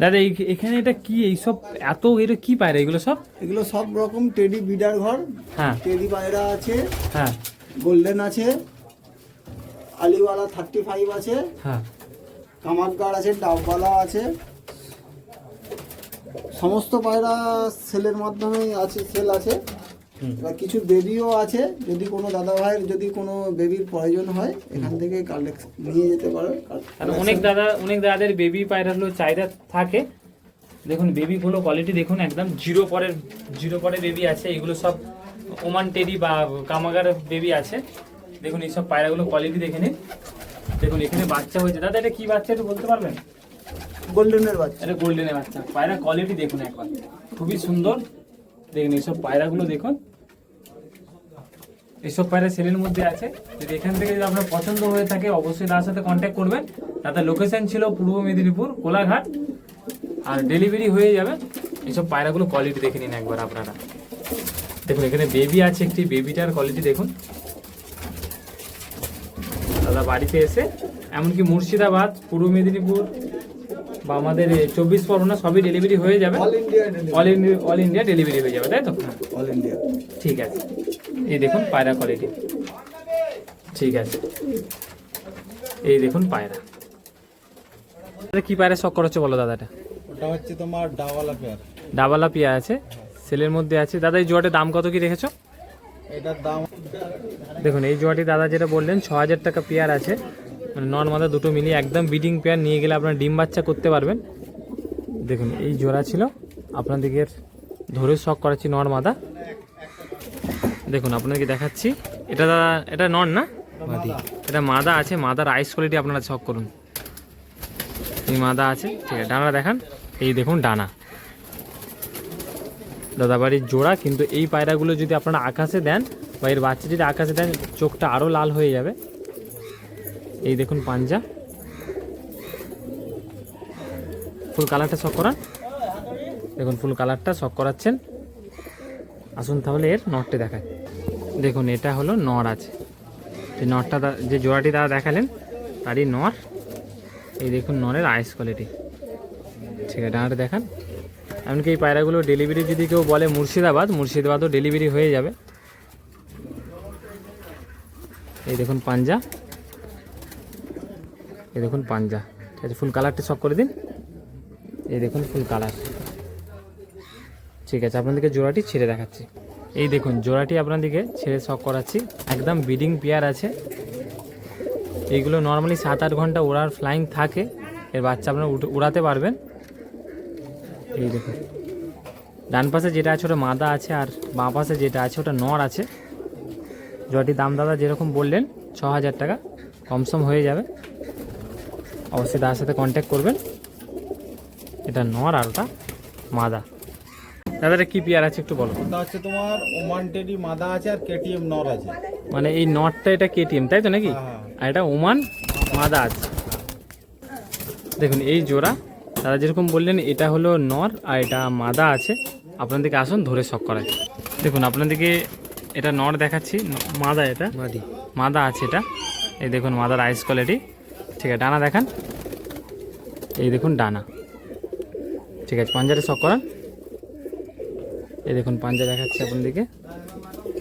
দাদা এখানে এটা কি? এইসব এত এটা কি পায়রা? এগুলো সব? এগুলো সব রকম টেডি বিডার ঘর। হ্যাঁ। টেডি পায়রা আছে। হ্যাঁ। গোল্ডেন আছে। আলিওয়ালা থার্টি ফাইভ আছে। হ্যাঁ। কামারগাড় আছে ডাবওয়ালা আছে। সমস্ত পায়রা সেলের মাধ্যমে আছে সেল আছে। এবার কিছু বেবিও আছে যদি কোনো দাদা ভাইয়ের যদি কোনো বেবির প্রয়োজন হয় এখান থেকে কালেক্ট নিয়ে যেতে পারে আর অনেক দাদা অনেক দাদাদের বেবি পায়রাগুলো চাহিদা থাকে। দেখুন বেবিগুলো কোয়ালিটি দেখুন একদম জিরো পরের জিরো পরের বেবি আছে এগুলো সব ওমান টেডি বা কামাগার বেবি আছে। দেখুন এইসব পায়রাগুলো কোয়ালিটি দেখে নিন। দেখুন এখানে বাচ্চা হয়েছে। দাদা এটা কি বাচ্চা একটু বলতে পারবেন? গোল্ডেনের বাচ্চা। এটা গোল্ডেনের বাচ্চা। পায়রা কোয়ালিটি দেখুন একবার। খুবই সুন্দর। দেখুন এইসব পায়রাগুলো দেখুন। এইসব পায়রা সেলের মধ্যে আছে। যদি এখান থেকে যদি আপনার পছন্দ হয়ে থাকে অবশ্যই তার সাথে কন্ট্যাক্ট করবেন। তাতে লোকেশন ছিল পূর্ব মেদিনীপুর কোলাঘাট। আর ডেলিভারি হয়ে যাবে। এইসব পায়রাগুলো কোয়ালিটি দেখে নিন একবার আপনারা। দেখুন এখানে বেবি আছে একটি। বেবিটার কোয়ালিটি দেখুন। দাদা বাড়িতে এসে এমনকি মুর্শিদাবাদ পূর্ব মেদিনীপুর বা আমাদের চব্বিশ পরগনা সবই ডেলিভারি হয়ে যাবে। All India all India delivery হয়ে যাবে তাই তো? অল ইন্ডিয়া ঠিক আছে। এই দেখুন পায়রা কোয়ালিটি ঠিক আছে। এই দেখুন পায়রা। কি পায়রা শখ করেছ বলো দাদাটা ওটা হচ্ছে তোমার ডাওয়ালা পেয়ার। ডাবালা পিয়া আছে। সেলের মধ্যে আছে। দাদা এই জোয়াটের দাম কত কি রেখেছো? এটার দাম দেখুন এই জোয়াটি দাদা যেটা বললেন ছ হাজার টাকা পেয়ার আছে। মানে নন মাদা দুটো মিলিয়ে একদম বিডিং পেয়ার নিয়ে গেলে আপনার ডিম বাচ্চা করতে পারবেন। দেখুন এই জোড়া ছিল। আপনাদেরকে ধরে শখ করাচ্ছি নর মাদা দেখুন আপনাদেরকে দেখাচ্ছি। এটা এটা নন না? এটা মাদা আছে মাদার আইস কোয়ালিটি আপনারা শখ করুন। এই মাদা আছে ঠিক আছে ডানা দেখান। এই দেখুন ডানা। দাদাবাড়ির জোড়া কিন্তু এই পায়রাগুলো যদি আপনারা আকাশে দেন বা এর বাচ্চা যদি আকাশে দেন চোখটা আরও লাল হয়ে যাবে। এই দেখুন পাঞ্জা। ফুল কালারটা শখ করান। দেখুন ফুল কালারটা শখ করাচ্ছেন। আসুন তাহলে এর নটটি দেখায় দেখুন, এটা হলো নর আছে। যে নরটা যে জোড়াটি দাদা দেখালেন, তারই নর। এই দেখুন, নরের আইস কোয়ালিটি ঠিক আছে, ডানাটা দেখান। এমনকি এই পায়রাগুলো ডেলিভারি যদি কেউ বলে মুর্শিদাবাদ, মুর্শিদাবাদও ডেলিভারি হয়ে যাবে। এই দেখুন, পাঞ্জা। এই দেখুন, পাঞ্জা। ঠিক আছে ফুল কালারটি সব করে দিন। এই দেখুন ফুল কালার ঠিক আছে, আপনাদেরকে জোড়াটি ছেড়ে দেখাচ্ছি। এই দেখুন, জোড়াটি আপনাদেরকে ছেড়ে শখ করাচ্ছি। একদম বিডিং পেয়ার আছে। এইগুলো নর্মালি সাত আট ঘণ্টা ওড়ার ফ্লাইং থাকে। এর বাচ্চা আপনারা উড়াতে পারবেন। এই দেখুন। ডান পাশে যেটা আছে, ওটা মাদা আছে, আর বাঁ পাশে যেটা আছে, ওটা নর আছে। জটি দাম দাদা যেরকম বললেন ছ হাজার টাকা। কমসম হয়ে যাবে। অবশ্যই তার সাথে কন্ট্যাক্ট করবেন। এটা নর আর ওটা মাদা। দাদা এটা কি পেয়ার আছে একটু বলো। ওটা হচ্ছে তোমার ওমান টেডি মাদা আছে আর কেটিএম নর আছে। মানে এই নটটা এটা কেটিএম তাই তো নাকি? হ্যাঁ। আর এটা ওমান মাদা আছে। দেখুন এই জোড়া দাদা যেরকম বললেন এটা হলো নর আর এটা মাদা আছে। আপনাদেরকে আসুন ধরে শখ করায় দেখুন আপনাদেরকে এটা নর দেখাচ্ছি। মাদা এটা? মাদা। আছে এটা। এই দেখুন মাদার আইস কোয়ালিটি ঠিক আছে ডানা দেখান। এই দেখুন ডানা। ঠিক আছে পাঞ্জারে শখ করান। এই দেখুন পাঞ্জা দেখাচ্ছি আপনাদেরকে।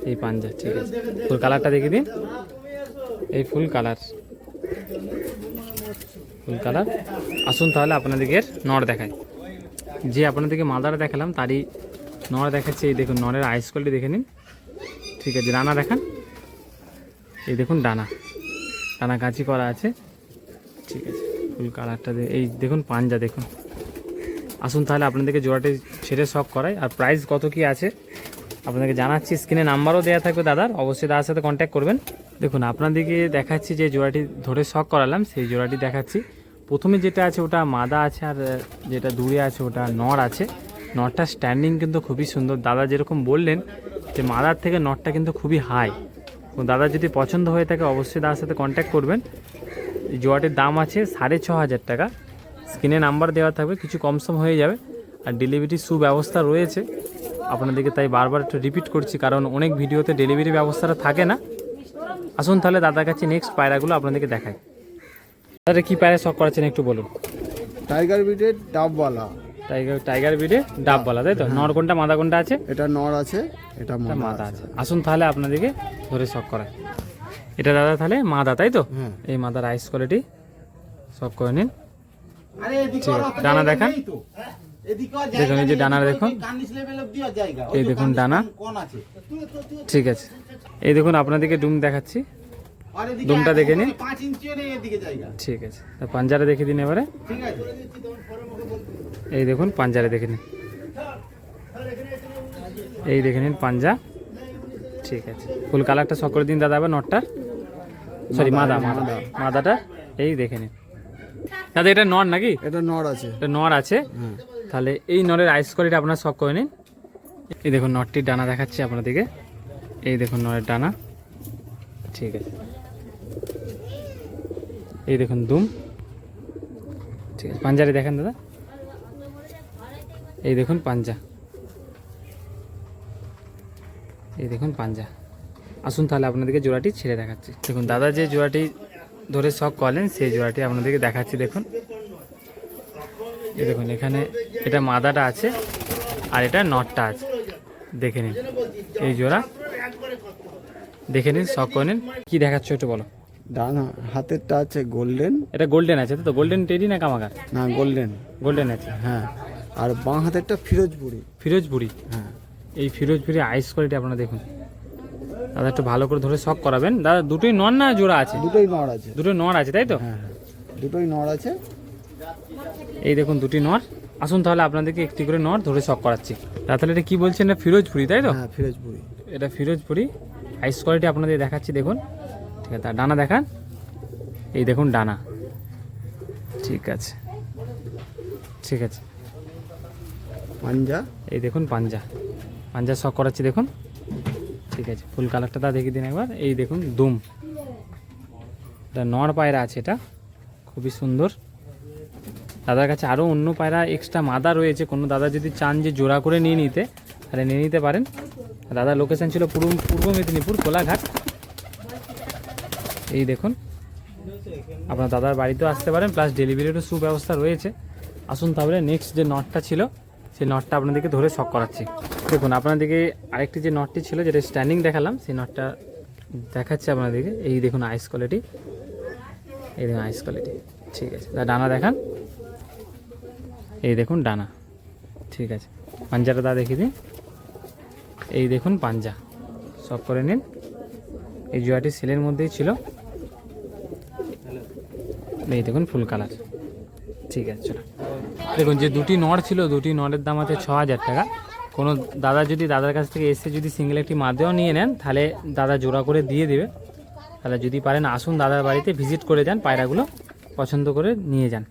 এই পাঞ্জা, ঠিক আছে। ফুল কালারটা দেখে দিন। এই ফুল কালার। Full colour. আসুন তাহলে আপনাদেরকে নর দেখায় যে আপনাদেরকে মাদারা দেখালাম, তারই নর দেখাচ্ছে। এই দেখুন নরের আইস কোয়ালিটি দেখে নিন। ঠিক আছে, ডানা দেখান। এই দেখুন, ডানা। ডানা কাঁচি করা আছে। ঠিক আছে, ফুল কালারটা এই দেখুন, পাঞ্জা দেখুন। আসুন তাহলে আপনাদেরকে জোড়াটি ছেড়ে শখ করাই। আর প্রাইস কত কি আছে, আপনাদেরকে জানাচ্ছি। স্ক্রিনে নাম্বারও দেওয়া থাকবে দাদার, অবশ্যই দাদার সাথে কন্ট্যাক্ট করবেন। দেখুন, আপনাদেরকে দেখাচ্ছি যে জোড়াটি ধরে শখ করালাম, সেই জোড়াটি দেখাচ্ছি। প্রথমে যেটা আছে, ওটা মাদা আছে, আর যেটা দূরে আছে, ওটা নর আছে। নরটা স্ট্যান্ডিং কিন্তু খুবই সুন্দর। দাদা যেরকম বললেন যে মাদার থেকে নটটা কিন্তু খুবই হাই দাদা যদি পছন্দ হয়ে থাকে, অবশ্যই দাদার সাথে কন্ট্যাক্ট করবেন। জোয়াটির দাম আছে সাড়ে ছ হাজার টাকা। স্ক্রিনে নাম্বার দেওয়া থাকবে, কিছু কমসম হয়ে যাবে। আর ডেলিভারির সুব্যবস্থা রয়েছে। আপনাদেরকে তাই বারবার একটু রিপিট করছি কারণ অনেক ভিডিওতে ডেলিভারি ব্যবস্থাটা থাকে না। আসুন তাহলে দাদার কাছে নেক্সট পায়রাগুলো আপনাদেরকে দেখায় দাদা কী পায়রা শখ করাচ্ছেন একটু বলুন। টাইগার বিটের ডাবওয়ালা। টাইগার টাইগার বিডে ডাব বলা তাই তো? নর কোনটা মাদা কোনটা আছে? এটা নর আছে এটা মাদা আছে। আসুন তাহলে আপনাদেরকে ধরে শখ করায় এটা দাদা তাহলে মাদা তাই তো? হ্যাঁ। এই মাদার আইস কোয়ালিটি সব করে নিন। আরে ঠিক আছে, ডানা দেখান। দেখুন, এই যে ডানা দেখুন। এই দেখুন ডানা। কোন আছে। ঠিক আছে। এই দেখুন আপনাদেরকে ডুম দেখাচ্ছি। দুমটা দেখে নিন। 5 ইঞ্চিও নেই এদিকে জায়গা। ঠিক আছে। তা পাঞ্জারে দেখে দিন এবারে। এই দেখুন পাঞ্জারে দেখে নিন। এই দেখে নিন পাঞ্জা। ঠিক আছে। ফুল কালারটা শখ দিন দাদা এবার নটটার সরি মাদা মাদা মাদাটা এই দেখে নিন। দাদা এটা নর নাকি? এটা নর আছে। এটা নর আছে। তাহলে এই নরের আইস কোয়ালিটি আপনারা শখ করে নিন। এই দেখুন নটটির ডানা দেখাচ্ছি আপনাদেরকে। এই দেখুন নরের ডানা। ঠিক আছে। এই দেখুন দুম। ঠিক আছে। পাঞ্জারি দেখেন দাদা। এই দেখুন পাঞ্জা। এই দেখুন পাঞ্জা। আসুন তাহলে আপনাদেরকে জোড়াটি ছেড়ে দেখাচ্ছি। দেখুন দাদা যে জোড়াটি ধরে শখ করলেন, সেই জোড়াটি আপনাদেরকে দেখাচ্ছি, দেখুন। এই দেখুন এখানে এটা মাদাটা আছে আর এটা নটটা আছে। দেখে নিন এই জোড়া। দেখে নিন শখ করে নিন। কি দেখাচ্ছ একটু বলো। ডান হাতেরটা আছে গোল্ডেন। এটা গোল্ডেন আছে তো গোল্ডেন টেডি না কামাকার না গোল্ডেন। গোল্ডেন আছে। হ্যাঁ আর বাঁ হাতেরটা ফিরোজপুরি। ফিরোজপুরি? হ্যাঁ। এই ফিরোজপুরি আইস কোয়ালিটি আপনারা দেখুন। দাদা একটু ভালো করে ধরে শখ করাবেন। দাদা দুটোই নর না জোড়া আছে? দুটোই নর আছে। দুটো নর আছে তাই তো? হ্যাঁ হ্যাঁ। দুটোই নর আছে। এই দেখুন দুটি নর। আসুন তাহলে আপনাদেরকে একটি করে নর ধরে শখ করাচ্ছি। তাহলে এটা কি বলছেন এটা ফিরোজপুরি তাই তো? হ্যাঁ ফিরোজপুরি। এটা ফিরোজপুরি। আইস কোয়ালিটি আপনাদের দেখাচ্ছি দেখুন। ঠিক আছে ডানা দেখান। এই দেখুন ডানা। ঠিক আছে। ঠিক আছে। পাঞ্জা। এই দেখুন পাঞ্জা। পাঞ্জা শখ করাচ্ছি দেখুন। ঠিক আছে ফুল কালারটা তা দেখিয়ে দিন একবার। এই দেখুন দুম। এটা নর পায়রা আছে এটা। খুবই সুন্দর। দাদার কাছে আরও অন্য পায়রা এক্সট্রা মাদা রয়েছে। কোনো দাদা যদি চান যে জোড়া করে নিয়ে নিতে, তাহলে নিয়ে নিতে পারেন। দাদার লোকেশান ছিল পূর্ব পূর্ব মেদিনীপুর, কোলাঘাট। এই দেখুন। আপনার দাদার বাড়িতেও আসতে পারেন প্লাস ডেলিভারিরও সুব্যবস্থা রয়েছে। আসুন তাহলে নেক্সট যে নটটা ছিল, সেই নটটা আপনাদেরকে ধরে শখ করাচ্ছি। দেখুন, আপনাদেরকে আরেকটি যে নটটি ছিল, যেটা স্ট্যান্ডিং দেখালাম, সেই নটটা দেখাচ্ছি আপনাদেরকে। এই দেখুন আইস কোয়ালিটি এই দেখুন আইস কোয়ালিটি ঠিক আছে তা ডানা দেখান। এই দেখুন ডানা। ঠিক আছে। পাঞ্জাটা দা দেখিয়ে দিন। এই দেখুন পাঞ্জা। সব করে নিন। এই জুয়াটি সেলের মধ্যেই ছিল। এই দেখুন ফুল কালার। ঠিক আছে দেখুন, যে দুটি নড় ছিল, দুটি নরের দাম আছে ছ হাজার টাকা। কোনো দাদা যদি দাদার কাছ থেকে এসে যদি সিঙ্গেল একটি মাদেও নিয়ে নেন, তাহলে দাদা জোড়া করে দিয়ে দেবে। তাহলে যদি পারেন, আসুন দাদার বাড়িতে ভিজিট করে যান, পায়রাগুলো পছন্দ করে নিয়ে যান।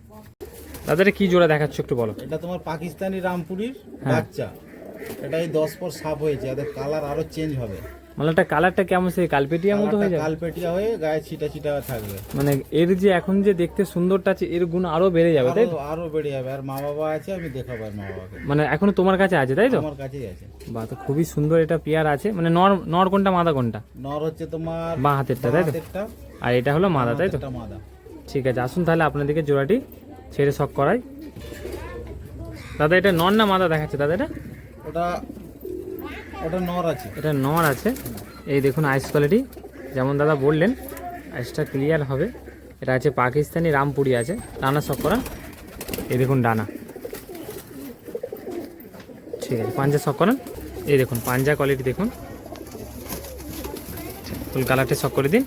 দাদারে কি জোড়া দেখাচ্ছ একটু বলো? এটা তোমার পাকিস্তানি রামপুরির হ্যাঁ। বাচ্চা। এটা এই দশ পর সাপ হয়েছে এদের কালার আরও চেঞ্জ হবে। মানে মালাটা কালারটা কেমন সেই কালপেটিয়া মতো হয়ে যাবে? কালপেটিয়া হয়ে গায়ে ছিটা ছিটা থাকবে। মানে এর যে এখন যে দেখতে সুন্দরটা আছে এর গুণ আরও বেড়ে যাবে তাই তো? আরও বেড়ে যাবে। আর মা বাবা আছে আমি দেখাবো আর মা বাবাকে মানে এখন তোমার কাছে আছে তাই তো? আমার কাছেই আছে। বা তো খুবই সুন্দর এটা পেয়ার আছে। মানে নর নর কোনটা মাদা কোনটা? নর হচ্ছে তোমার বাঁ হাতেরটা তাই তো? আর এটা হলো মাদা তাই তো? মাদা। ঠিক আছে আসুন তাহলে আপনাদেরকে জোড়াটি। ছেড়ে শখ করাই। দাদা এটা নর না মাদা দেখাচ্ছে? দাদা এটা? ওটা ওটা নর আছে। এটা নর আছে। এই দেখুন আইস কোয়ালিটি যেমন দাদা বললেন আইসটা ক্লিয়ার হবে। এটা আছে পাকিস্তানি রামপুরি আছে। ডানা শখ করা? এই দেখুন ডানা ঠিক আছে পাঞ্জা শখ করান? এই দেখুন পাঞ্জা কোয়ালিটি দেখুন। ফুল কালারটা শখ করে দিন।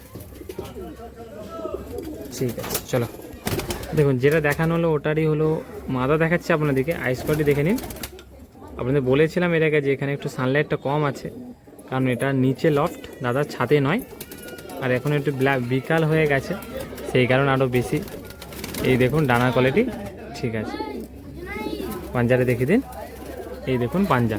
ঠিক আছে চলো। দেখুন, যেটা দেখানো হলো ওটারই হলো মাদা দেখাচ্ছে আপনাদেরকে। আইস কোয়ালিটি দেখে নিন। আপনাদের বলেছিলাম এর আগে যে এখানে একটু সানলাইটটা কম আছে, কারণ এটা নিচে লফট দাদার ছাদে নয়। আর এখন একটু ব্ল্যাক বিকাল হয়ে গেছে, সেই কারণে আরও বেশি। এই দেখুন, ডানা কোয়ালিটি ঠিক আছে। পাঞ্জারে দেখিয়ে দিন। এই দেখুন, পাঞ্জা।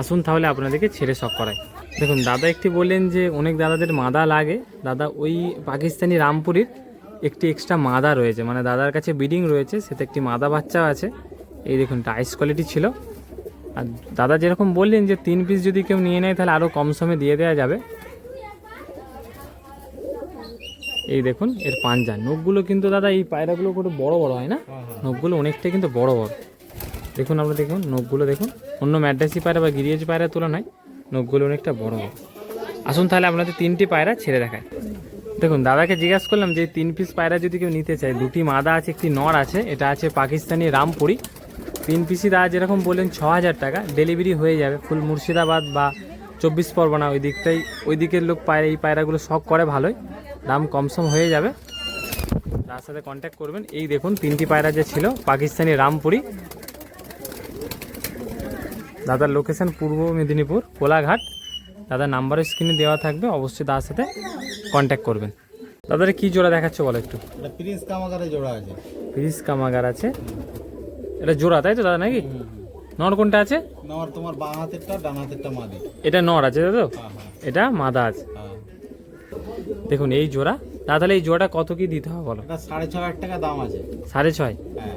আসুন তাহলে আপনাদেরকে ছেড়ে শখ করাই। দেখুন, দাদা একটি বললেন যে অনেক দাদাদের মাদা লাগে। দাদা ওই পাকিস্তানি রামপুরির একটি এক্সট্রা মাদা রয়েছে। মানে দাদার কাছে বিডিং রয়েছে সেটা একটি মাদা বাচ্চা আছে। এই দেখুন টাইস কোয়ালিটি ছিল। আর দাদা যেরকম বললেন যে তিন পিস যদি কেউ নিয়ে নেয় তাহলে আরও কম সমে দিয়ে দেওয়া যাবে। এই দেখুন এর পাঞ্জা। নখগুলো কিন্তু দাদা এই পায়রাগুলো একটু বড় বড় হয় না? হ্যাঁ হ্যাঁ। নখগুলো অনেকটাই কিন্তু বড় বড়। দেখুন আপনারা দেখুন নখগুলো দেখুন। অন্য ম্যাড্রাসি পায়রা বা গিরিয়েজ পায়রার তুলনায় নখগুলো অনেকটা বড় বড়। আসুন তাহলে আপনাদের তিনটি পায়রা ছেড়ে দেখায় দেখুন, দাদাকে জিজ্ঞাসা করলাম যে, তিন পিস পায়রা যদি কেউ নিতে চায়, দুটি মাদা আছে, একটি নর আছে, এটা আছে পাকিস্তানি রামপুরি। তিন পিসি দাদা যেরকম বললেন ছ হাজার টাকা ডেলিভারি হয়ে যাবে ফুল মুর্শিদাবাদ বা চব্বিশ পরগনা ওই দিকটাই, ওই দিকের লোক পায়রা, এই পায়রাগুলো শখ করে ভালোই, দাম কমসম হয়ে যাবে। তার সাথে কন্ট্যাক্ট করবেন। এই দেখুন, তিনটি পায়রা যে ছিল, পাকিস্তানি রামপুরি। দাদার লোকেশন পূর্ব মেদিনীপুর, কোলাঘাট। দাদার নাম্বার স্ক্রিনে দেওয়া থাকবে অবশ্যই দাদার সাথে কন্ট্যাক্ট করবেন। দাদার কি জোড়া দেখাচ্ছে বলো একটু? প্রিন্স কামাগারে জোড়া আছে। ফ্রিজ কামাগার আছে। এটা জোড়া তাই তো দাদা নাকি? নর কোনটা আছে? নেওয়ার তোমার বাঁ হাতেরটা ডান হাতেরটা মাদি। এটা নর আছে তাই তো? হ্যাঁ হ্যাঁ। এটা মাদা আছে। হ্যাঁ। দেখুন এই জোড়া দাদা তাহলে এই জোড়াটা কত কি দিতে হবে বলো? এটা সাড়ে ছ টাকা দাম আছে। সাড়ে ছয়? হ্যাঁ।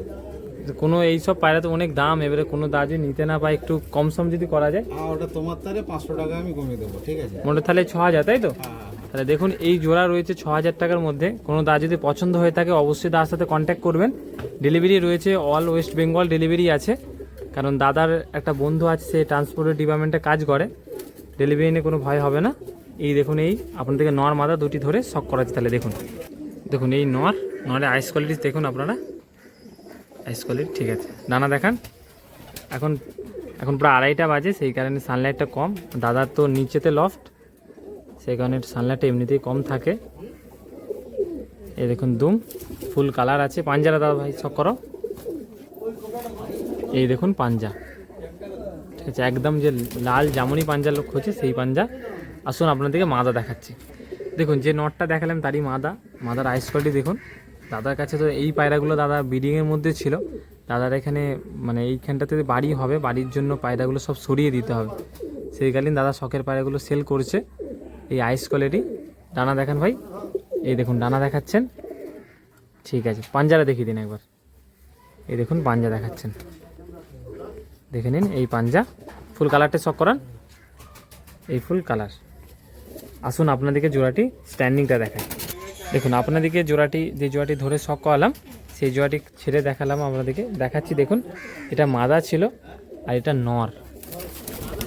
কোনো এইসব পায়রা তো অনেক দাম এবারে কোনো দা যদি নিতে না পায় একটু কম সম যদি করা যায়। ওটা তোমার তারে পাঁচশো টাকা আমি কমিয়ে দেবো ঠিক আছে? মোটে তাহলে ছ হাজার তাই তো? হ্যাঁ হ্যাঁ। তাহলে দেখুন এই জোড়া রয়েছে ছ হাজার টাকার মধ্যে। কোনো দা যদি পছন্দ হয়ে থাকে অবশ্যই দাদার সাথে কন্ট্যাক্ট করবেন। ডেলিভারি রয়েছে অল ওয়েস্ট বেঙ্গল ডেলিভারি আছে। কারণ দাদার একটা বন্ধু আছে সে ট্রান্সপোর্টের ডিপার্টমেন্টে কাজ করে। ডেলিভারি নিয়ে কোনো ভয় হবে না। এই দেখুন এই আপনাদেরকে নর মাদা দুটি ধরে শখ করা আছে তাহলে দেখুন। দেখুন এই নর নরে আইস কোয়ালিটি দেখুন আপনারা। আইস কোয়ালিটি ঠিক আছে। দানা দেখান। এখন এখন প্রায় আড়াইটা বাজে, সেই কারণে সানলাইটটা কম। দাদার তো নিচেতে লফট সেই কারণে সানলাইটটা এমনিতেই কম থাকে। এই দেখুন, দুম, ফুল কালার আছে। পাঞ্জারা দাদা ভাই সব করো। এই দেখুন, পাঞ্জা। ঠিক আছে, একদম যে লাল জামুনি পাঞ্জার লোক হচ্ছে সেই পাঞ্জা। আসুন আপনাদেরকে মাদা দেখাচ্ছি। দেখুন, যে নটটা দেখালাম, তারই মাদা। মাদার আইস কোয়ালিটি দেখুন। দাদার কাছে তো এই পায়রাগুলো দাদা ব্রিডিংয়ের মধ্যে ছিল। দাদার এখানে মানে এইখানটাতে বাড়ি হবে, বাড়ির জন্য পায়রাগুলো সব সরিয়ে দিতে হবে। সেইকালীন দাদা শখের পায়রাগুলো সেল করছে, এই আইস কোয়ালিটি ডানা দেখান ভাই, এই দেখুন ডানা দেখাচ্ছেন। ঠিক আছে, পাঞ্জারা দেখিয়ে দিন একবার। এই দেখুন পাঞ্জা দেখাচ্ছেন। দেখে নিন এই পাঞ্জা। ফুল কালারটা শখ করান। এই ফুল কালার আসুন আপনাদেরকে জোড়াটি স্ট্যান্ডিংটা দেখায় দেখুন, আপনাদেরকে জোড়াটি, যে জোড়াটি ধরে শখ করালাম, সেই জোড়াটি ছেড়ে দেখালাম আপনাদেরকে। দেখাচ্ছি, দেখুন, এটা মাদা ছিল আর এটা নর।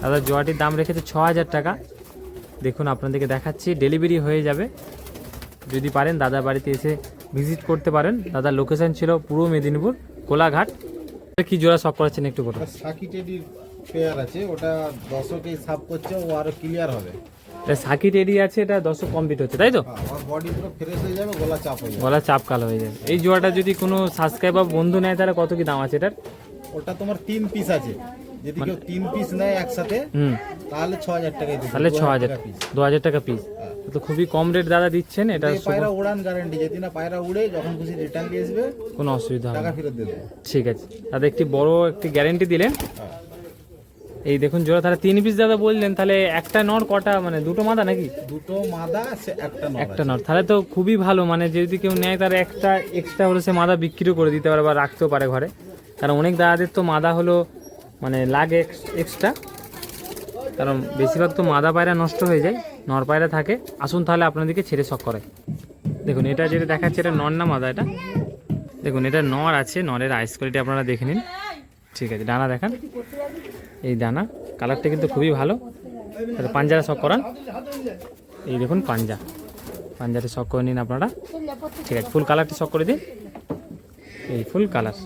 দাদা, জোড়াটির দাম রেখেছে ছ হাজার টাকা। দেখুন, আপনাদেরকে দেখাচ্ছি, ডেলিভারি হয়ে যাবে। যদি পারেন, দাদার বাড়িতে এসে ভিজিট করতে পারেন। দাদার লোকেশন ছিল পূর্ব মেদিনীপুর, কোলাঘাট। কি জোড়া শখ করাচ্ছেন একটু বলুন? সাকি আছে, ওটা দশকে সাফ করছে, ও আরও ক্লিয়ার হবে। সাকিট এরিয়া আছে এটা দশক কমপ্লিট হচ্ছে তাই তো? হ্যাঁ, বডি পুরো ফ্রেশ হয়ে যাবে গলা চাপ হয়ে যাবে। গলা চাপ কালো হয়ে যাবে। এই জোড়াটা যদি কোনো সাবস্ক্রাইবার বন্ধু নেয় তাহলে কত কি দাম আছে এটার? ওটা তোমার তিন পিস আছে। যদি কেউ তিন পিস নেয় একসাথে তাহলে ছ হাজার দিবে তাহলে ছ হাজার দু হাজার টাকা পিস তো খুবই কম রেট দাদা দিচ্ছেন এটা পায়রা উড়ান গ্যারান্টি যদি না পায়রা উড়ে যখন খুশি রিটার্ন দিয়ে আসবে কোনো অসুবিধা হবে টাকা ফেরত দেবো। ঠিক আছে। দাদা একটি বড় একটি গ্যারেন্টি দিলেন। হ্যাঁ। এই দেখুন জোড়া তাহলে তিন পিস দাদা বললেন তাহলে একটা নর কটা মানে দুটো মাদা নাকি? দুটো মাদা একটা নর একটা নর তাহলে তো খুবই ভালো মানে যদি কেউ নেয় তার একটা এক্সট্রা হলে সে মাদা বিক্রিও করে দিতে পারে বা রাখতেও পারে ঘরে। কারণ অনেক দাদাদের তো মাদা হলো মানে লাগে এক্সট্রা কারণ বেশিরভাগ তো মাদা পায়রা নষ্ট হয়ে যায় নর পায়রা থাকে। আসুন তাহলে আপনাদেরকে ছেড়ে শখ করে দেখুন এটা যেটা দেখাচ্ছে এটা নর না মাদা এটা? দেখুন এটা নর আছে নরের আইস কোয়ালিটি আপনারা দেখে নিন। ঠিক আছে ডানা দেখান। এই ডানা কালারটা কিন্তু খুবই ভালো। তাহলে পাঞ্জারা শখ করান। এই দেখুন পাঞ্জা। পাঞ্জাটি শখ করে নিন আপনারা। ঠিক আছে ফুল কালারটি শখ করে দিন। এই ফুল কালার।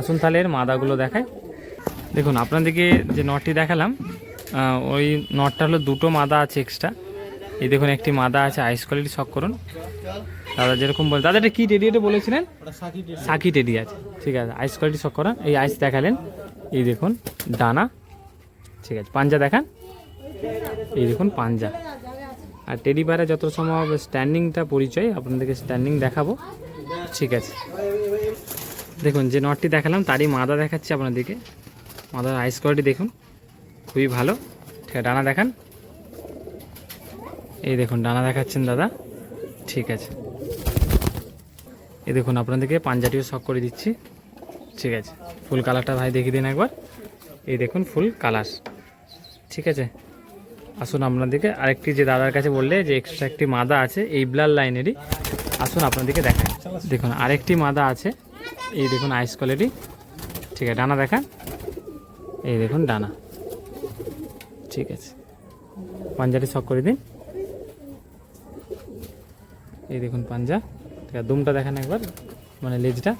আসুন তাহলে এর মাদাগুলো দেখায় দেখুন আপনাদেরকে যে নটটি দেখালাম ওই নটটা হলো দুটো মাদা আছে এক্সট্রা এই দেখুন একটি মাদা আছে আইস কোয়ালিটি শখ করুন। দাদা যেরকম বল দাদা এটা কী টেডিয়েটে বলেছিলেন? ওটা সাকি টেডি আছে। ঠিক আছে আইস কোয়ালিটি শখ করান। এই আইস দেখালেন। এই দেখুন ডানা ঠিক আছে, পাঞ্জা দেখান। এই দেখুন পাঞ্জা। আর টেডি পায়রা যত সম্ভব স্ট্যান্ডিংটা পরিচয়, আপনাদেরকে স্ট্যান্ডিং দেখাবো। ঠিক আছে। দেখুন, যে নটটি দেখালাম, তারই মাদা দেখাচ্ছি আপনাদেরকে। মাদার আইস কোয়ালিটি দেখুন, খুবই ভালো। ঠিক আছে, ডানা দেখান। এই দেখুন, ডানা দেখাচ্ছেন দাদা। ঠিক আছে। এই দেখুন, আপনাদেরকে পাঞ্জাটিও শখ করে দিচ্ছি। ঠিক আছে। ফুল কালারটা ভাই দেখিয়ে দিন একবার। এই দেখুন ফুল কালার। ঠিক আছে? আসুন আপনাদেরকে আরেকটি যে দাদার কাছে বললে যে এক্সট্রা একটি মাদা আছে, এই ব্লার লাইনেরই আসুন আপনাদেরকে দেখাই। দেখুন, আরেকটি মাদা আছে, এই দেখুন আইস কোয়ালিটি ঠিক আছে, ডানা দেখান। এই দেখুন ডানা। ঠিক আছে। পাঞ্জাটি শক করে দিন। এই দেখুন পাঞ্জা। ঠিক আছে, দুমটা দেখান একবার মানে লেজটা।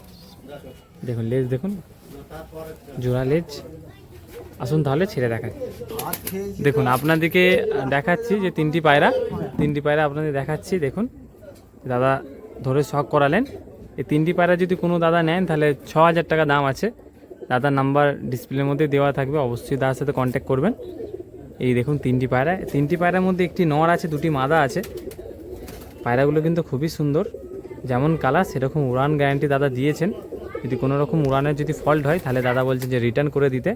দেখুন, লেজ দেখুন। জোড়া লেজ। আসুন তাহলে ছেড়ে দেখায় দেখুন, আপনাদেরকে দেখাচ্ছি যে তিনটি পায়রা তিনটি পায়রা আপনাদের দেখাচ্ছি, দেখুন। দাদা ধরে শখ করালেন। এই তিনটি পায়রা যদি কোনো দাদা নেন, তাহলে ছ হাজার টাকা দাম আছে। দাদার নাম্বার ডিসপ্লের মধ্যে দেওয়া থাকবে, অবশ্যই দাদার সাথে কন্ট্যাক্ট করবেন। এই দেখুন, তিনটি পায়রা। তিনটি পায়রার মধ্যে একটি নর আছে, দুটি মাদা আছে। পায়রাগুলো কিন্তু খুবই সুন্দর। যেমন কালার, সেরকম উড়ান গ্যারান্টি দাদা দিয়েছেন। যদি কোনো রকম উড়ানের যদি ফল্ট হয়, তাহলে দাদা বলছে যে রিটার্ন করে দিতে।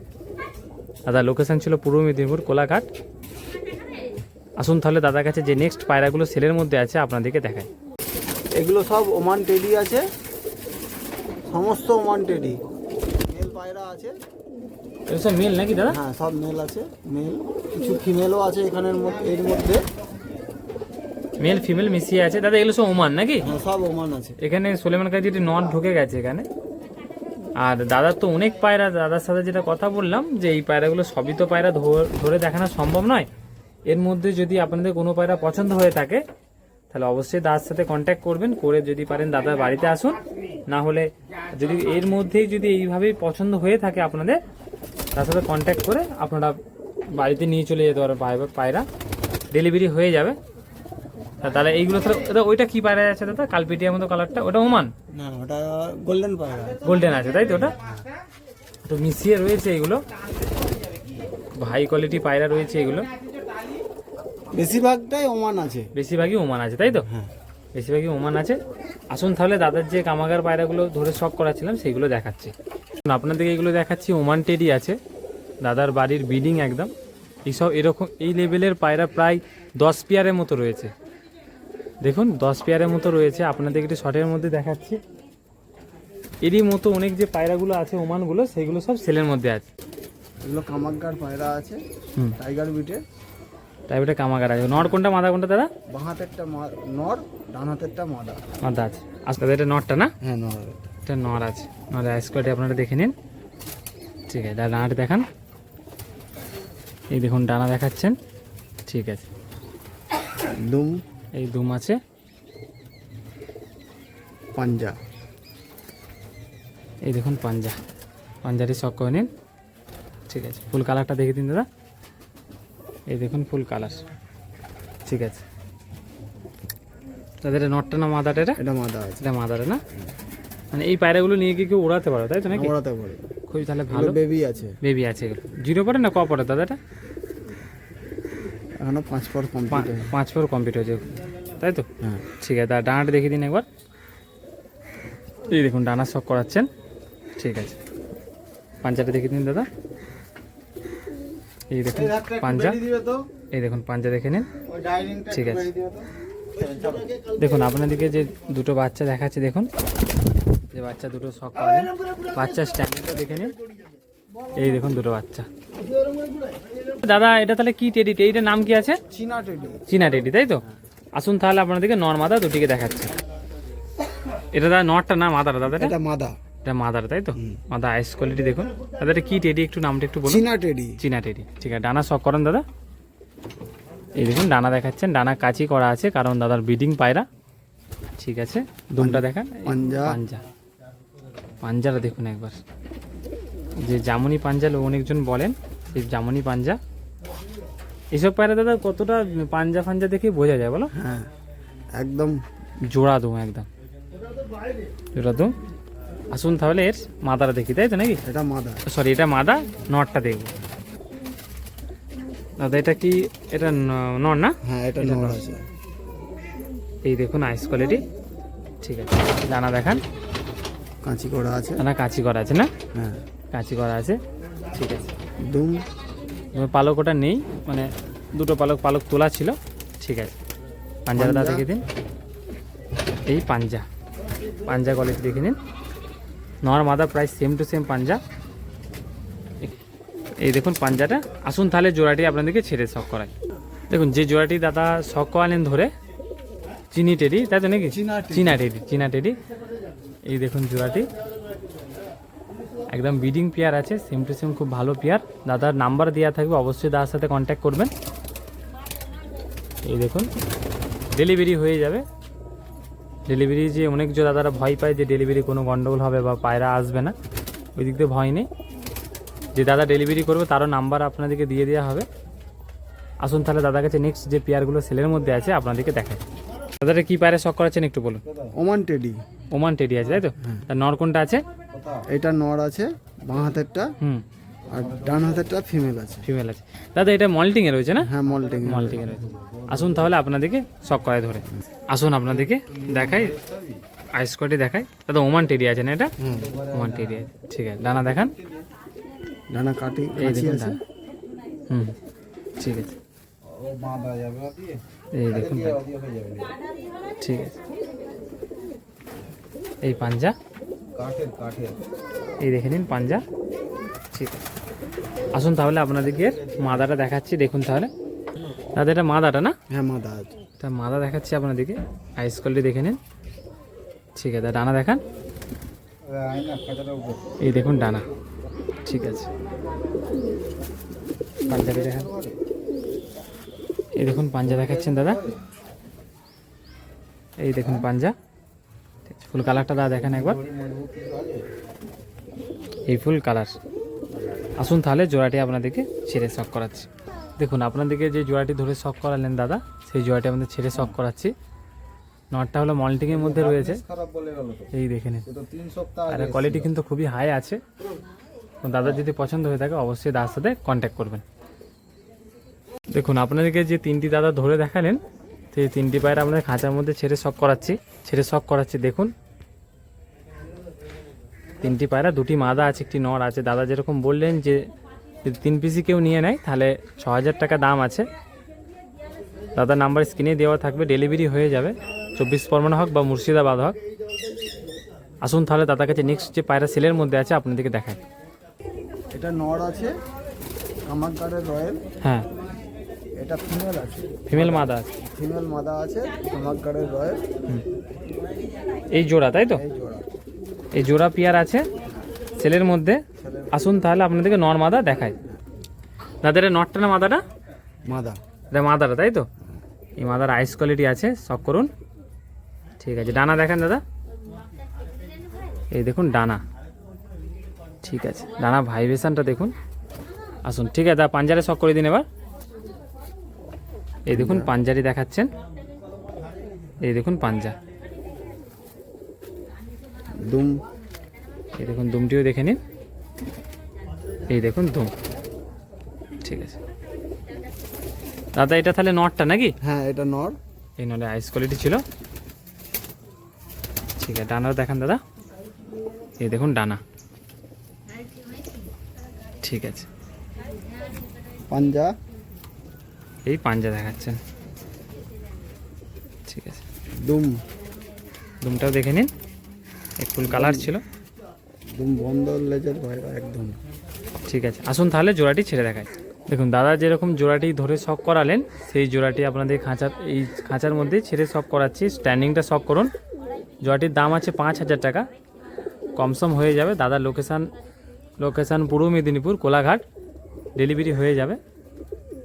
দাদা লোকেশন ছিল পূর্ব মেদিনীপুর কোলাঘাট। আসুন তাহলে দাদার কাছে যে নেক্সট পায়রাগুলো সেলের মধ্যে আছে আপনাদেরকে দেখায় এগুলো সব ওমান টেডি আছে। সমস্ত ওমান টেডি। মেল পায়রা আছে। এগুলো সব মেল নাকি দাদা? হ্যাঁ সব মেল আছে মেল কিছু ফিমেলও আছে এখানের মধ্যে এর মধ্যে। মেল ফিমেল মিশিয়ে আছে। দাদা এগুলো সব ওমান নাকি? হ্যাঁ সব ওমান আছে। এখানে সোলেমান যেটি নট ঢুকে গেছে এখানে। আর দাদার তো অনেক পায়রা, দাদার সাথে যেটা কথা বললাম যে এই পায়রাগুলো সবই তো পায়রা ধর- দেখানো সম্ভব নয়। এর মধ্যে যদি আপনাদের কোনো পায়রা পছন্দ হয়ে থাকে, তাহলে অবশ্যই দাদার সাথে কন্ট্যাক্ট করবেন, করে যদি পারেন দাদার বাড়িতে আসুন। না হলে যদি এর মধ্যেই যদি এইভাবেই পছন্দ হয়ে থাকে আপনাদের, তার সাথে কন্ট্যাক্ট করে আপনারা বাড়িতে নিয়ে চলে যেতে পারবেন পায়রা- ডেলিভারি হয়ে যাবে। তাহলে এইগুলো তাহলে ওইটা কি পায়রা আছে দাদা? কালপিটিয়ার মতো কালারটা ওটা ওমান? না ওটা গোল্ডেন পায়রা গোল্ডেন আছে তাই তো ওটা? তো মিশিয়ে রয়েছে এগুলো। হাই কোয়ালিটি পায়রা রয়েছে এগুলো। বেশিরভাগটাই ওমান আছে। বেশিরভাগই ওমান আছে তাই তো? হ্যাঁ। বেশিরভাগই ওমান আছে। আসুন তাহলে দাদার যে কামাগার পায়রাগুলো ধরে শখ করাছিলাম সেইগুলো দেখাচ্ছি। আপনাদেরকে এগুলো দেখাচ্ছি ওমান টেডি আছে। দাদার বাড়ির বিডিং একদম। এইসব এরকম এই লেভেলের পায়রা প্রায় দশ পেয়ারের মতো রয়েছে। দেখুন দশ পেয়ারের মতো রয়েছে। আপনাদের একটু শর্টের মধ্যে দেখাচ্ছি। এরই মতো অনেক যে পায়রাগুলো আছে ওমানগুলো সেইগুলো সব সেলের মধ্যে আছে। এগুলো কামাক্কার পায়রা আছে টাইগার বিটের তাই কামাগার আছে। নর কোনটা মাদা কোনটা দাদা? বাঁ হাতেরটা নর ডান হাতেরটা মাদা। মাদা আছে। আচ্ছা দাদা এটা নরটা না? হ্যাঁ নর এটা। নর আছে। নরের আইস কোয়ালিটি আপনারা দেখে নিন। ঠিক আছে দাদা ডানাটা দেখান। এই দেখুন ডানা দেখাচ্ছেন। ঠিক আছে। দুম এই দুম আছে। পাঞ্জা। এই দেখুন পাঞ্জা। পাঞ্জাটি শখ করে নিন। ঠিক আছে ফুল কালারটা দেখে দিন দাদা। এই দেখুন ফুল কালার। ঠিক আছে। তাদের নটটা না মাদাটা এটা? এটা মাদা আছে। এটা মাদারে না? মানে এই পায়রাগুলো নিয়ে গিয়ে কেউ উড়াতে পারো তাই তো নাকি? ওড়াতে পারে। খুবই তাহলে ভালো। বেবি আছে। বেবি আছে। জিরো পড়ে না ক পড়ে দাদা এটা? এখনও পাঁচ পর পা- কমপ্লিট পাঁচ ফোর কমপ্লিট হয়েছে। তাই তো? হ্যাঁ। ঠিক আছে তার ডানাটা দেখিয়ে দিন একবার। এই দেখুন ডানা শক করাচ্ছেন। ঠিক আছে। পাঞ্জাটা দেখিয়ে দিন দাদা। এই দেখুন পাঞ্জা। এই দেখুন পাঞ্জা দেখে নিন। ঠিক আছে। দেখুন আপনাদেরকে যে দুটো বাচ্চা দেখাচ্ছে দেখুন। যে বাচ্চা দুটো শখ করেন বাচ্চা স্ট্যান্ডিংটা দেখে নিন। এই দেখুন দুটো বাচ্চা। দাদা এটা তাহলে কি টেডি টেডিটার নাম কি আছে? চীনা টেডি চীনা টেডি তাই তো? আসুন তাহলে আপনাদেরকে নর মাদা দুটিকে দেখাচ্ছি। এটা দাদা নরটা না মাদাটা দাদা এটা? এটা মাদা। এটা মাদার তাই তো? মাদা আইস কোয়ালিটি দেখুন। দাদা এটা কি টেডি একটু নামটা একটু বলুন। চীনা টেডি চীনা টেডি ঠিক আছে ডানা শখ করেন দাদা। এই দেখুন ডানা দেখাচ্ছেন। ডানা কাচি করা আছে কারণ দাদার ব্রিডিং পায়রা। ঠিক আছে দুমটা দেখান। পাঞ্জা। পাঞ্জা। পাঞ্জাটা দেখুন একবার। যে জামুনি পাঞ্জা লোক অনেকজন বলেন সেই জামুনি পাঞ্জা। এইসব পায়রা দাদা কতটা পাঞ্জা ফাঞ্জা দেখে বোঝা যায় বলো? হ্যাঁ একদম। জোড়া দুম একদম। জোড়া দুম। আসুন তাহলে এর মাদাটা দেখি তাই তো নাকি? এটা মাদা সরি এটা মাদা নটটা দেখব। দাদা এটা কি এটা নর না? হ্যাঁ এটা নর। আছে। এই দেখুন আইস কোয়ালিটি ঠিক আছে দানা দেখান। কাঁচি করা আছে। দানা কাঁচি করা আছে না? হ্যাঁ। কাঁচি করা আছে। ঠিক আছে। দুম এবার পালক ওটা নেই মানে দুটো পালক পালক তোলা ছিল। ঠিক আছে। পাঞ্জাটা পাঞ্জা। দেখে দিন। এই পাঞ্জা। পাঞ্জা কোয়ালিটি দেখে নিন। নর মাদা প্রায় সেম টু সেম পাঞ্জা। এই দেখুন পাঞ্জাটা। আসুন তাহলে জোড়াটি আপনাদেরকে ছেড়ে শখ করাই। দেখুন যে জোড়াটি দাদা শখ করালেন ধরে চিনি টেডি তাই তো নাকি? চিনা টেডি। চিনা টেডি। এই দেখুন জোড়াটি। একদম বিডিং পেয়ার আছে সেম টু সেম খুব ভালো পেয়ার দাদার নাম্বার দেওয়া থাকবে, অবশ্যই দাদার সাথে কন্ট্যাক্ট করবেন। এই দেখুন ডেলিভারি হয়ে যাবে। ডেলিভারি যে অনেক যে দাদারা ভয় পায় যে ডেলিভারি কোনো গন্ডগোল হবে বা পায়রা আসবে না। ওই দিক দিয়ে ভয় নেই। যে দাদা ডেলিভারি করবে, তারও নাম্বার আপনাদেরকে দিয়ে দেওয়া হবে। আসুন তাহলে দাদার কাছে নেক্সট যে পেয়ারগুলো সেলের মধ্যে আছে, আপনাদেরকে দেখায় দাদাটা কী পায়রা শখ করাচ্ছেন একটু বলুন। Oman teddy. ওমান টেডি আছে তাই তো? তার নর কোনটা আছে? এটা নর আছে বাঁ হাতেরটা হুম। আর ডান হাতেরটা ফিমেল আছে। ফিমেল আছে। দাদা এটা মল্টিংয়ে রয়েছে না? হ্যাঁ মল্টিং মল্টিংয়ে রয়েছে। আসুন তাহলে আপনাদেরকে শখ করায় ধরে। আসুন আপনাদেরকে দেখাই আইস কোয়াটি দেখাই। দাদা ওমান টেডি আছে না এটা? হুম। ওমান টেডি আছে। ঠিক আছে ডানা দেখান। ডানা কাটি এই দেখুন আছে। হুম। ঠিক আছে। এই দেখুন হয়ে ঠিক আছে। এই পাঞ্জা। কাঠের কাঠের। এই দেখে নিন পাঞ্জা। ঠিক। আছে আসুন তাহলে আপনাদেরকে মাদাটা দেখাচ্ছি দেখুন তাহলে। দাদা এটা মাদাটা না? হ্যাঁ মাদা আছে। তা মাদা দেখাচ্ছি আপনাদেরকে। আইস কলটি দেখে নিন। ঠিক আছে ডানা দেখান। এই দেখুন ডানা। ঠিক আছে। পাঞ্জাবি দেখান। এই দেখুন পাঞ্জা দেখাচ্ছেন দাদা। এই দেখুন পাঞ্জা। ফুল কালারটা দাদা দেখেন একবার। এই ফুল কালার। আসুন তাহলে জোড়াটি আপনাদেরকে ছেড়ে শখ করাচ্ছি। দেখুন, আপনাদেরকে যে জোড়াটি ধরে শখ করালেন দাদা, সেই জোড়াটি আমাদের ছেড়ে শখ করাচ্ছি। নটটা হলো মল্টিংয়ের মধ্যে রয়েছে। এই দেখে নিন। আর কোয়ালিটি কিন্তু খুবই হাই আছে। তো দাদার যদি পছন্দ হয়ে থাকে, অবশ্যই দাদার সাথে কন্ট্যাক্ট করবেন। দেখুন, আপনাদেরকে যে তিনটি দাদা ধরে দেখালেন সেই তিনটি পায়ের আমাদের খাঁচার মধ্যে ছেড়ে শখ করাচ্ছি ছেড়ে শখ করাচ্ছি দেখুন। তিনটি পায়রা দুটি মাদা আছে একটি নর আছে। দাদা যেরকম বললেন যে যদি তিন পিসি কেউ নিয়ে নেয় তাহলে ছ হাজার টাকা দাম আছে। দাদার নাম্বার স্ক্রিনে দেওয়া থাকবে ডেলিভারি হয়ে যাবে। চব্বিশ পরগনা হোক বা মুর্শিদাবাদ হোক। আসুন তাহলে দাদার কাছে নেক্সট যে পায়রা সেলের মধ্যে আছে আপনাদেরকে দেখায় এটা নর আছে কামারগাড়ের রয়্যাল। হ্যাঁ। এটা ফিমেল আছে। ফিমেল মাদা আছে। ফিমেল মাদা আছে কামারগাড়ের রয়্যাল এই জোড়া তাই তো? এই জোড়া। এই জোড়া পিয়ার আছে। সেলের মধ্যে। আসুন তাহলে আপনাদেরকে নর মাদা দেখায় দাদা এটা নটটা না মাদাটা? মাদা। এটা মাদাটা তাই তো? এই মাদার আইস কোয়ালিটি আছে শখ করুন। ঠিক আছে ডানা দেখেন দাদা। এই দেখুন ডানা। ঠিক আছে ডানা ভাইব্রেশনটা দেখুন। আসুন ঠিক আছে দাদা পাঞ্জারে শখ করে দিন এবার। এই দেখুন পাঞ্জারি দেখাচ্ছেন। এই দেখুন পাঞ্জা। দুম। এই দেখুন দুমটিও দেখে নিন। এই দেখুন দুম। ঠিক আছে। দাদা এটা তাহলে নটটা নাকি? হ্যাঁ এটা নর এই নলে আইস কোয়ালিটি ছিল। ঠিক আছে ডানাও দেখান দাদা। এই দেখুন ডানা। ঠিক আছে। পাঞ্জা। এই পাঞ্জা দেখাচ্ছেন। ঠিক আছে। দুম। দুমটাও দেখে নিন। ফুল কালার ছিল। দুম বন্ধ লেজের একদম। ঠিক আছে। আসুন তাহলে জোড়াটি ছেড়ে দেখায় দেখুন দাদা যেরকম জোড়াটি ধরে শখ করালেন সেই জোড়াটি আপনাদের খাঁচার এই খাঁচার মধ্যে ছেড়ে শখ করাচ্ছি। স্ট্যান্ডিংটা শখ করুন। জোড়াটির দাম আছে পাঁচ হাজার টাকা। কমসম হয়ে যাবে। দাদা লোকেশান লোকেশান পূর্ব মেদিনীপুর কোলাঘাট। ডেলিভারি হয়ে যাবে।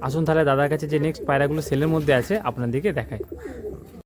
আসুন তাহলে দাদার কাছে যে নেক্সট পায়রাগুলো সেলের মধ্যে আছে আপনাদেরকে দেখায়